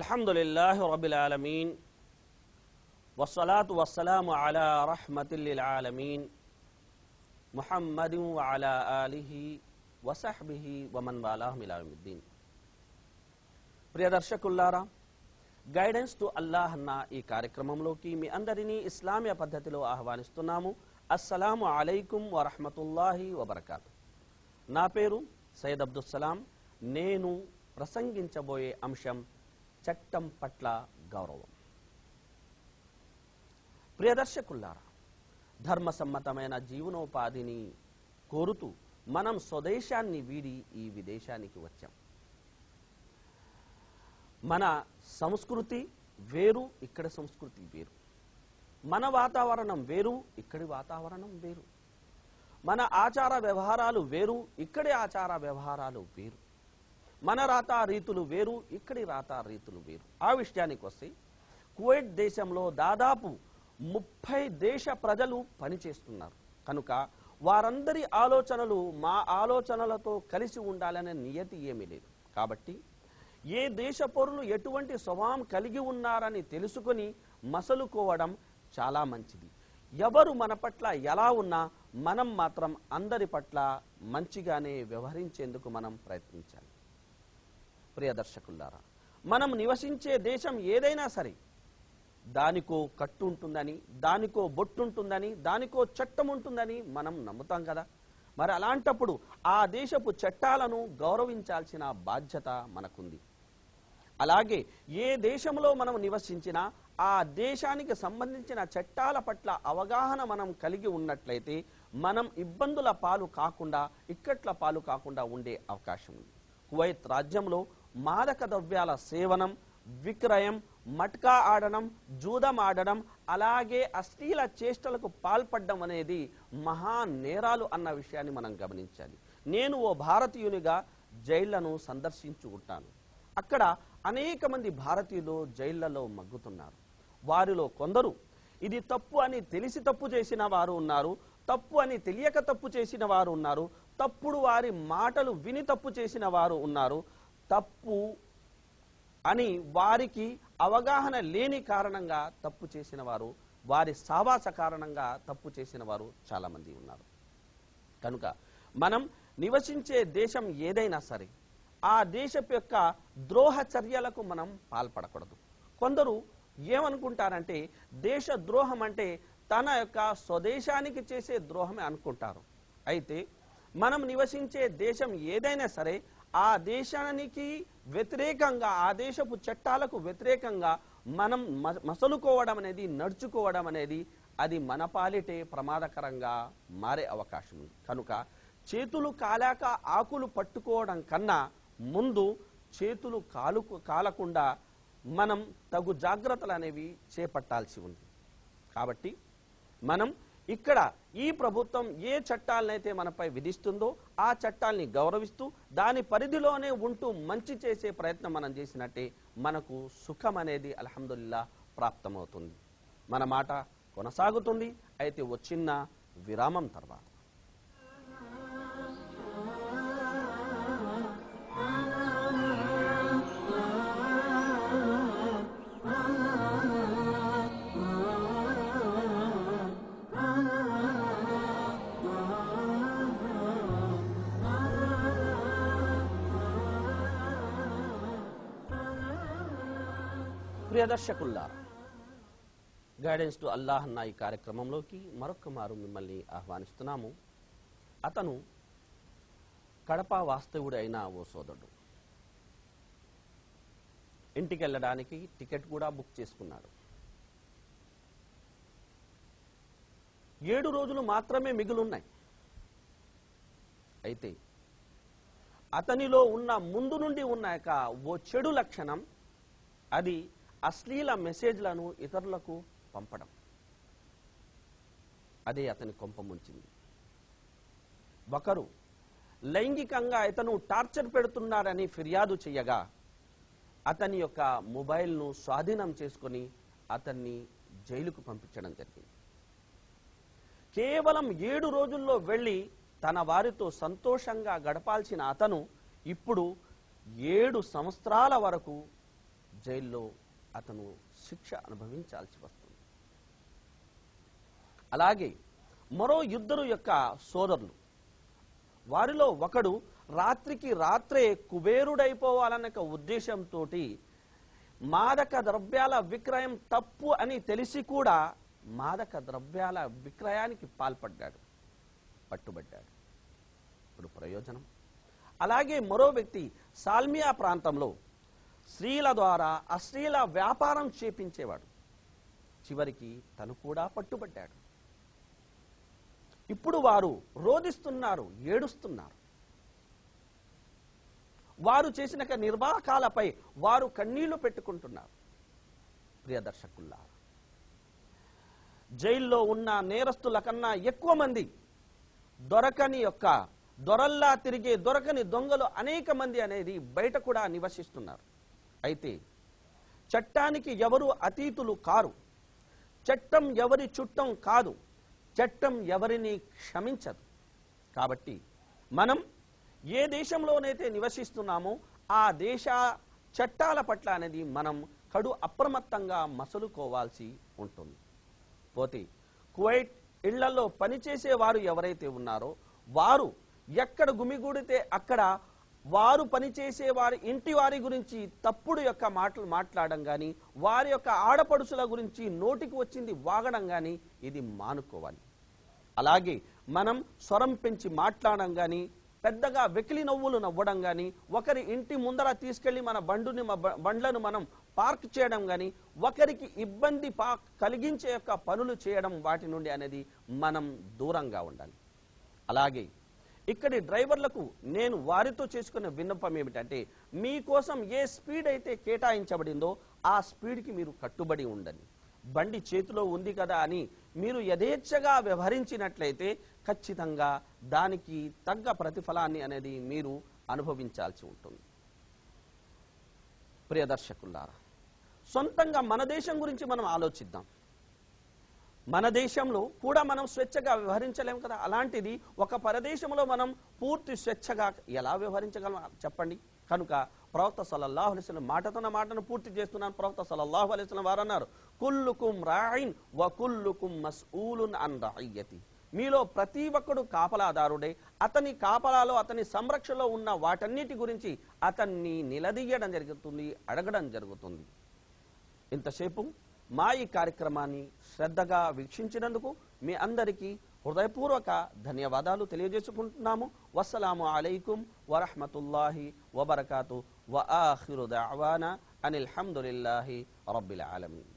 الحمد لله رب العالمين والصلاة والسلام على رحمة للعالمين محمد وعلى آله وصحبه ومن والاه من العالم الدين پریا درشک الله را گائیڈنس تو اللہ نا ای کارکرمم لو کی می اندرینی اسلام یا پدھت لو آہوانستو نامو السلام علیکم ورحمت اللہ وبرکاتہ نا پیرو سید عبدالسلام نینو رسنگ انچا امشم చట్టం పట్ల గౌరవం. ప్రియదర్శకుల్లారా ధర్మసమ్మతమైన జీవనోపాధిని కోరుతూ మనం స్వదేశాన్ని వీడి ఈ విదేశానికి వచ్చాం. మన సంస్కృతి వేరు ఇక్కడ సంస్కృతి వేరు. మన వాతావరణం వేరు ఇక్కడి వాతావరణం వేరు. మన ఆచార వ్యవహారాలు వేరు ఇక్కడి ఆచార వ్యవహారాలు వేరు. మన రాతా రీతులు వేరు ఇక్కడి రాతా రీతులు వేరు. ఆ విషయానికి వస్తే కువైట్ దేశంలో దాదాపు ముప్పై దేశ ప్రజలు పనిచేస్తున్నారు. కనుక వారందరి ఆలోచనలు మా ఆలోచనలతో కలిసి ఉండాలనే నియతి ఏమీ లేదు. కాబట్టి ఏ దేశ పౌరులు ఎటువంటి స్వభావం కలిగి ఉన్నారని తెలుసుకొని మసలుకోవడం చాలా మంచిది. ఎవరు మన పట్ల ఎలా ఉన్నా మనం మాత్రం అందరి పట్ల మంచిగానే వ్యవహరించేందుకు మనం ప్రయత్నించాలి. ప్రియ దర్శకులారా మనం నివసించే దేశం ఏదైనా సరే దానికో కట్టు ఉంటుందని దానికో బొట్టు ఉంటుందని దానికో చట్టం ఉంటుందని మనం నమ్ముతాం కదా. మరి అలాంటప్పుడు ఆ దేశపు చట్టాలను గౌరవించాల్సిన బాధ్యత మనకుంది. అలాగే ఏ దేశంలో మనం నివసించినా ఆ దేశానికి సంబంధించిన చట్టాల పట్ల అవగాహన మనం కలిగి ఉన్నట్లయితే మనం ఇబ్బందుల పాలు కాకుండా ఇక్కట్ల పాలు కాకుండా ఉండే అవకాశం ఉంది. కువైత్ రాజ్యంలో మాదక ద్రవ్యాల సేవనం విక్రయం మట్కా ఆడడం జూదం ఆడడం అలాగే అశ్లీల చేష్టలకు పాల్పడడం అనేది మహా నేరాలు అన్న విషయాన్ని మనం గమనించాలి. నేను ఓ భారతీయునిగా జైళ్ళను సందర్శించు ఉంటాను. అక్కడ అనేక మంది భారతీయులు జైళ్ళలో మగ్గుతున్నారు. వారిలో కొందరు ఇది తప్పు అని తెలిసి తప్పు చేసిన వారు ఉన్నారు తప్పు అని తెలియక తప్పు చేసిన వారు ఉన్నారు తప్పుడు వారి మాటలు విని తప్పు చేసిన వారు ఉన్నారు తప్పు అని వారికి అవగాహన లేని కారణంగా తప్పు చేసిన వారు వారి సావాస కారణంగా తప్పు చేసిన వారు చాలామంది ఉన్నారు. కనుక మనం నివసించే దేశం ఏదైనా సరే ఆ దేశపు యొక్క ద్రోహ చర్యలకు మనం పాల్పడకూడదు. కొందరు ఏమనుకుంటారంటే దేశ ద్రోహం అంటే తన యొక్క స్వదేశానికి చేసే ద్రోహమే అనుకుంటారు. అయితే మనం నివసించే దేశం ఏదైనా సరే ఆ దేశానికి వ్యతిరేకంగా ఆ దేశపు చట్టాలకు వ్యతిరేకంగా మనం మ- మసలుకోవడం అనేది నడుచుకోవడం అనేది అది మన పాలిటే ప్రమాదకరంగా మారే అవకాశం ఉంది. కనుక చేతులు కాలాక ఆకులు పట్టుకోవడం కన్నా ముందు చేతులు కాలు కాలకుండా మనం తగు జాగ్రత్తలు అనేవి చేపట్టాల్సి ఉంది. కాబట్టి మనం ఇక్కడ ఈ ప్రభుత్వం ఏ చట్టాలనైతే మనపై విధిస్తుందో ఆ చట్టాల్ని గౌరవిస్తూ దాని పరిధిలోనే ఉంటూ మంచి చేసే ప్రయత్నం మనం చేసినట్టే మనకు సుఖం అనేది అలహందుల్లా ప్రాప్తమవుతుంది. మన మాట కొనసాగుతుంది. అయితే వచ్చిన విరామం తర్వాత. ప్రియ గైడెన్స్ టు అల్లాహ్ అన్న ఈ కార్యక్రమంలోకి మరొక మారు మిమ్మల్ని ఆహ్వానిస్తున్నాము. అతను కడప వాస్తవుడు అయిన ఓ సోదరుడు. ఇంటికి వెళ్ళడానికి టికెట్ కూడా బుక్ చేసుకున్నాడు. ఏడు రోజులు మాత్రమే మిగులున్నాయి. అయితే అతనిలో ఉన్న ముందు నుండి ఉన్న ఓ చెడు లక్షణం అది అశ్లీల మెసేజ్లను ఇతరులకు పంపడం. అదే అతని కొంప ముంచింది. ఒకరు లైంగికంగా ఇతను టార్చర్ పెడుతున్నారని ఫిర్యాదు చేయగా అతని యొక్క మొబైల్ను స్వాధీనం చేసుకొని అతన్ని జైలుకు పంపించడం జరిగింది. కేవలం ఏడు రోజుల్లో వెళ్ళి తన వారితో సంతోషంగా గడపాల్సిన అతను ఇప్పుడు ఏడు సంవత్సరాల వరకు జైల్లో అతను శిక్ష అనుభవించాల్సి వస్తుంది. అలాగే మరో ఇద్దరు యొక్క సోదరులు వారిలో ఒకడు రాత్రికి రాత్రే కుబేరుడైపోవాలన్న ఉద్దేశంతో మాదక ద్రవ్యాల విక్రయం తప్పు అని తెలిసి కూడా మాదక ద్రవ్యాల విక్రయానికి పాల్పడ్డాడు పట్టుబడ్డాడు. ఇప్పుడు ప్రయోజనం. అలాగే మరో వ్యక్తి సాల్మియా ప్రాంతంలో స్త్రీల ద్వారా అశ్లీల వ్యాపారం చేపించేవాడు. చివరికి తను కూడా పట్టుబడ్డాడు. ఇప్పుడు వారు రోధిస్తున్నారు ఏడుస్తున్నారు. వారు చేసిన నిర్వాహకాలపై వారు కన్నీళ్ళు పెట్టుకుంటున్నారు. ప్రియదర్శకుల్లా జైల్లో ఉన్న నేరస్తుల కన్నా ఎక్కువ మంది దొరకని యొక్క దొరల్లా తిరిగే దొరకని దొంగలు అనేక మంది అనేది బయట కూడా నివసిస్తున్నారు. అయితే చట్టానికి ఎవరు అతీతులు కారు? చట్టం ఎవరి చుట్టం కాదు? చట్టం ఎవరిని క్షమించదు? కాబట్టి మనం ఏ దేశంలోనైతే నివసిస్తున్నామో ఆ దేశ చట్టాల పట్ల అనేది మనం కడు అప్రమత్తంగా మసలుకోవాల్సి ఉంటుంది. పోతే కువైట్ ఇళ్ళలో పనిచేసే వారు ఎవరైతే ఉన్నారో వారు ఎక్కడ గుమిగూడితే అక్కడ వారు పనిచేసే వారి ఇంటి వారి గురించి తప్పుడు యొక్క మాటలు మాట్లాడడం కానీ వారి యొక్క ఆడపడుచుల గురించి నోటికి వచ్చింది వాగడం కానీ ఇది మానుకోవాలి. అలాగే మనం స్వరం పెంచి మాట్లాడడం కానీ పెద్దగా వెకిలి నవ్వులు నవ్వడం కానీ ఒకరి ఇంటి ముందర తీసుకెళ్ళి మన బండుని బండ్లను మనం పార్క్ చేయడం కానీ ఒకరికి ఇబ్బంది పా కలిగించే యొక్క పనులు చేయడం వాటి నుండి అనేది మనం దూరంగా ఉండాలి. అలాగే ఇక్కడి డ్రైవర్లకు నేను వారితో చేసుకున్న విన్నపం ఏమిటంటే మీకోసం ఏ స్పీడ్ అయితే కేటాయించబడిందో ఆ స్పీడ్కి మీరు కట్టుబడి ఉండండి. బండి చేతిలో ఉంది కదా అని మీరు యథేచ్ఛగా వ్యవహరించినట్లయితే ఖచ్చితంగా దానికి తగ్గ ప్రతిఫలాన్ని అనేది మీరు అనుభవించాల్సి ఉంటుంది. ప్రియదర్శకులారా సొంతంగా మన దేశం గురించి మనం ఆలోచిద్దాం. మన దేశంలో కూడా మనం స్వేచ్ఛగా వ్యవహరించలేం కదా. అలాంటిది ఒక పరదేశంలో మనం పూర్తి స్వేచ్ఛగా ఎలా వ్యవహరించగలం? చెప్పండి. కనుక ప్రవక్త సల్లల్లాహు అలైహి మాటతో మాటతోన మాటను పూర్తి చేస్తున్నాను. ప్రవక్త సల్లల్లాహు అలైహి వారు అన్నారు కుల్లుకుం రాయిన్ వ కుల్లుకుం మస్ఊలున్ అన్ రాయ్యతి మీలో ప్రతి ఒక్కడు కాపలాదారుడే. అతని కాపలాలో అతని సంరక్షణలో ఉన్న వాటన్నిటి గురించి అతన్ని నిలదీయడం జరుగుతుంది అడగడం జరుగుతుంది. ఇంతసేపు మా ఈ కార్యక్రమాన్ని శ్రద్ధగా వీక్షించినందుకు మీ అందరికీ హృదయపూర్వక ధన్యవాదాలు తెలియజేసుకుంటున్నాము. వస్సలాము అలైకుం వరహమతుల్లాహి వబర్కాతు. వ ఆఖిరు దఅవానా అనిల్ హమ్దులిల్లాహి రబ్బిల్ ఆలమీన్.